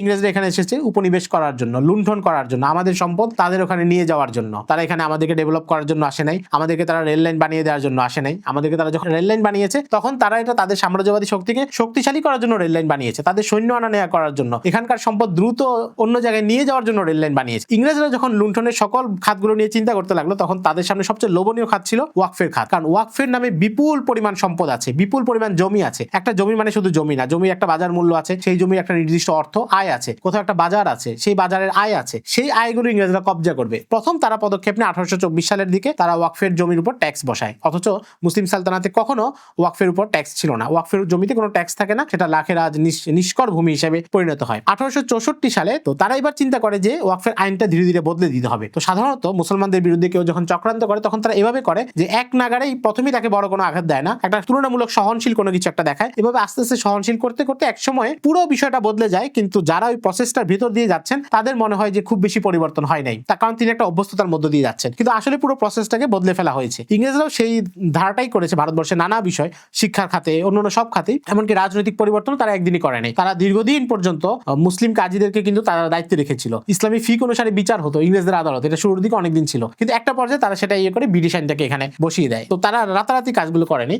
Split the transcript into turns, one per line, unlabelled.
ইংরেজরা এখানে এসেছে উপনিবেশ করার জন্য, লুণ্ঠন করার জন্য। আমাদের সম্পদ তাদের ওখানে নিয়ে যাওয়ার জন্য। তারা এখানে আমাদেরকে ডেভেলপ করার জন্য আসে নাই। আমাদেরকে তারা রেল লাইন বানিয়ে দেওয়ার জন্য আসে নাই। আমাদেরকে তারা যখন রেল লাইন বানিয়েছে, তখন তারা এটা তাদের সাম্রাজ্যবাদী শক্তিকে শক্তিশালী করার জন্য রেল লাইন বানিয়েছে। তাদের সৈন্য আনা নেওয়া করার জন্য। এখানকার সম্পদ দ্রুত অন্য জায়গায় নিয়ে যাওয়ার জন্য রেল লাইন বানিয়েছে। ইংরেজরা যখন লুণ্ঠনের সকল খাতগুলো নিয়ে চিন্তা করতে লাগল, তখন তাদের সামনে সবচেয়ে লোভনীয় খাত ছিল ওয়াকফের খাত। কারণ ওয়াকফের নামে বিপুল পরিমাণ সম্পদ আছে, বিপুল পরিমাণ জমি আছে। একটা জমি মানে শুধু জমি না জমি একটা বাজার মূল্য আছে। সেই জমির একটা নির্দিষ্ট অর্থ আয় আছে, কোথাও একটা বাজার আছে, সেই বাজারের আয় আছে, সেই আয়গুলো ইংরেজরা কবজা করবে। প্রথম তারা পদক্ষেপ নেয় আঠারোশো চব্বিশ সালের দিকে, তারা ওয়াকফের জমির উপর ট্যাক্স বসায়। অথচ মুসলিম সালতানাতে কখনো ওয়াকফের উপর ট্যাক্স ছিল না। ওয়াকফের জমিতে কোনো ট্যাক্স থাকে না, সেটা লাখের আজ নিষ্কর ভূমি হিসেবে পরিণত হয়। আঠারোশো চৌষট্টি সালে তো তারা এবার চিন্তা করে যে ওয়াকফের আইনটা ধীরে ধীরে বদলে দিতে হবে। তো সাধারণত মুসলমানদের বিরুদ্ধে কেউ যখন চক্রান্ত করে, তখন তারা এভাবে করে যে এক নাগারেই প্রথমেই তাকে বড় কোনো আঘাত দেয় না। একটা তুলনামূলক সহনশীল কোনো কিছু একটা দেখায়। এভাবে আস্তে আস্তে সহনশীল করতে করতে এক সময় পুরো বিষয়টা বদলে যায়, কিন্তু যারা ওই প্রসেসটার ভিতর দিয়ে যাচ্ছেন, তাদের মনে হয় যে খুব বেশি পরিবর্তন হয় নাই। তার কারণ তিনি একটা অভ্যস্ততার মধ্য দিয়ে যাচ্ছেন। কিন্তু আসলে পুরো প্রসেসটাকে বদলে ফেলা হয়েছে। ইংরেজরাও সেই ধারাটাই করেছে ভারতবর্ষে নানা বিষয়, শিক্ষার খাতে, অন্যান্য সব খাতেই। এমনকি রাজনৈতিক পরিবর্তন তারা একদিনই করে নাই। তারা দীর্ঘদিন পর্যন্ত মুসলিম কাজীদেরকে কিন্তু তারা দায়িত্বে রেখেছিল। ইসলামী ফিক অনুসারে বিচার হতো ইংরেজদের আদালত। এটা শুরুর দিকে অনেকদিন ছিল। কিন্তু একটা পর্যায়ে তারা সেটা ইয়ে করে ব্রিটিশ আইনটাকে এখানে বসিয়ে দেয়। তো তারা রাতারাতি কাজগুলো করেনি